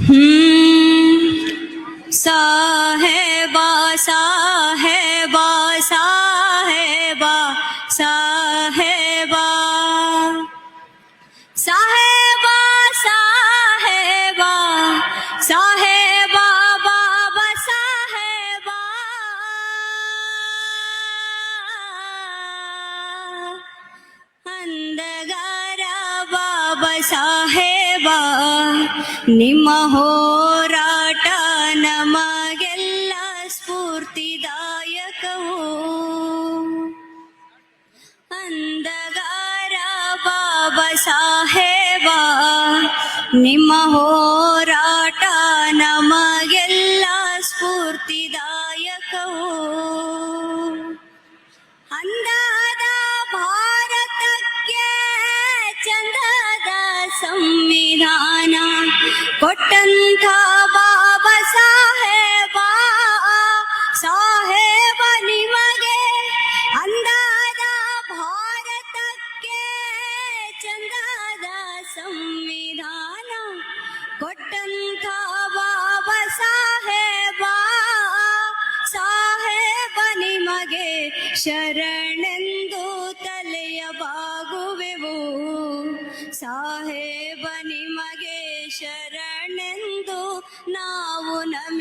سا ہے با سا ہے با سا ہے با اندگارا بابا سا ಸಾಹೇಬ ನಿಮ್ಮ ಹೋರಾಟ ನಮಗೆಲ್ಲ ಸ್ಫೂರ್ತಿದಾಯಕವು. ಅಂದಗಾರ ಬಾಬಾ ಸಾಹೇಬ. ನಿಮ್ಮ ಹೋರಾಟ ನಮಗೆಲ್ಲ ಸ್ಫೂರ್ತಿದಾಯಕವು. ಅಂದಾದ ಭಾರತಕ್ಕೆ ಚಂದದ ಸಂವಿಧಾನ ಕೊಟ್ಟಂಥ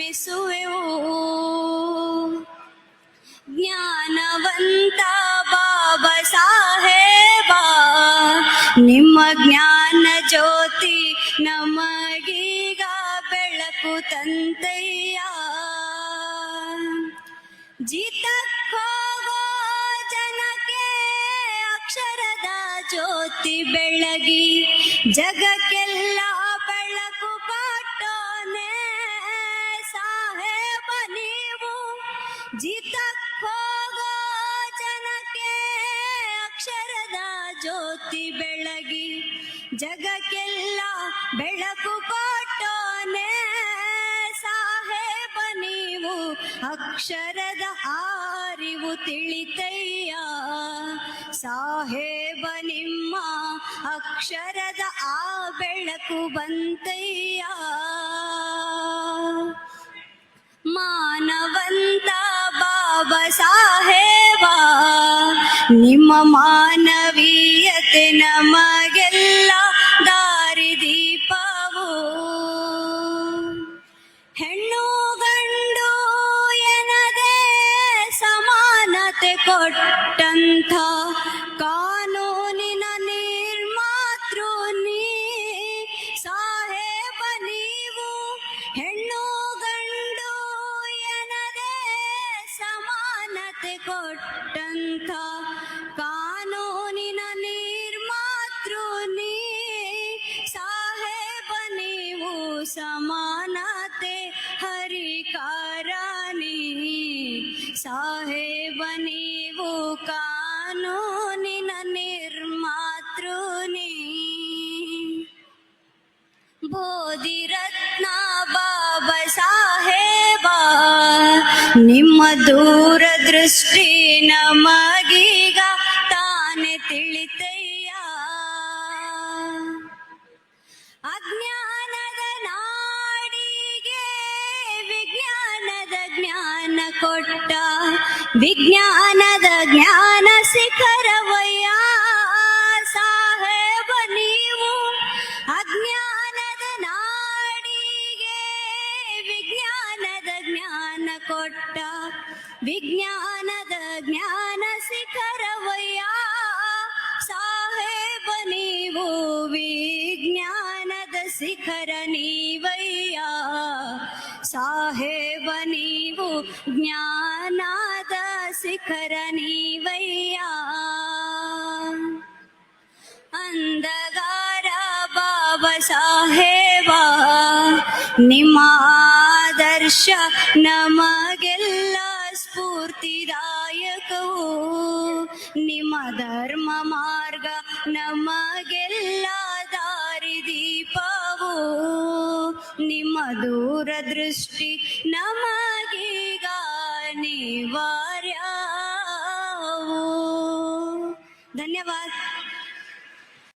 ನಮಿಸುವೆವು ಜ್ಞಾನವಂತ ಬಾಬಾ ಸಾಹೇಬ ನಿಮ್ಮ ಜ್ಞಾನ ಜ್ಯೋತಿ ನಮಗೀಗ ಬೆಳಕು ತಂತಯ್ಯ ಜಿತಕ್ಕೋಗೋ ಜನಕ್ಕೆ ಅಕ್ಷರದ ಜ್ಯೋತಿ ಬೆಳಗಿ ಜಗಕ್ಕೆಲ್ಲ ಜಿತಕ್ಕೋಗೋ ಅಕ್ಷರದ ಜ್ಯೋತಿ ಬೆಳಗಿ, ಜಗಕ್ಕೆಲ್ಲ ಬೆಳಕು ಸಾಹೇಬ ನೀವು ಅಕ್ಷರದ ಆರಿವು ತಿಳಿತಯ್ಯ. ಸಾಹೇಬ ನಿಮ್ಮ ಅಕ್ಷರದ ಆ ಬೆಳಕು ಬಂತಯ್ಯ. ಮಾನವಂತ ಬಾಬಾ ಸಾಹೇಬ ನಿಮ್ಮ ಮಾನವೀಯತೆ ನಮಗೆಲ್ಲ ದಾರಿದೀಪವು ಹೆಣ್ಣು ಗಂಡು ಎನದೇ ಸಮಾನತೆ ಕೊಟ್ಟಂಥ کوٹن تھا کانونی نماتون سہ پی سمتے ہری کرنی ساح ನಿಮ್ಮ ದೂರದೃಷ್ಟಿ ನಮಗೀಗ ತಾನೆ ತಿಳಿತಯ್ಯ. ಅಜ್ಞಾನದ ನಾಡಿಗೆ ವಿಜ್ಞಾನದ ಜ್ಞಾನ ಕೊಟ್ಟ. ವಿಜ್ಞಾನದ ಜ್ಞಾನ ಶಿಖರವಯ್ಯ. ಜ್ಞಾನ ಕೊಟ್ಟ ವಿಜ್ಞಾನದ ಜ್ಞಾನ ಶಿಖರವಯ್ಯ ಸಾಹೇಬ ನೀವು ವಿಜ್ಞಾನದ ಶಿಖರ ನೀವಯ್ಯ ಸಾಹೇಬ ನೀವು ಜ್ಞಾನದ ಶಿಖರ ನೀವಯ್ಯ ಅಂದಗಾರ ಸಾಹೇಬ ನಿಮ್ಮ ಆದರ್ಶ ನಮಗೆಲ್ಲ ಸ್ಫೂರ್ತಿದಾಯಕವು. ನಿಮ್ಮ ಧರ್ಮ ಮಾರ್ಗ ನಮಗೆಲ್ಲ ದಾರಿದೀಪವು ನಿಮ್ಮ ದೂರದೃಷ್ಟಿ ನಮಗೀಗ ಅನಿವಾರ್ಯವು. ಧನ್ಯವಾದ.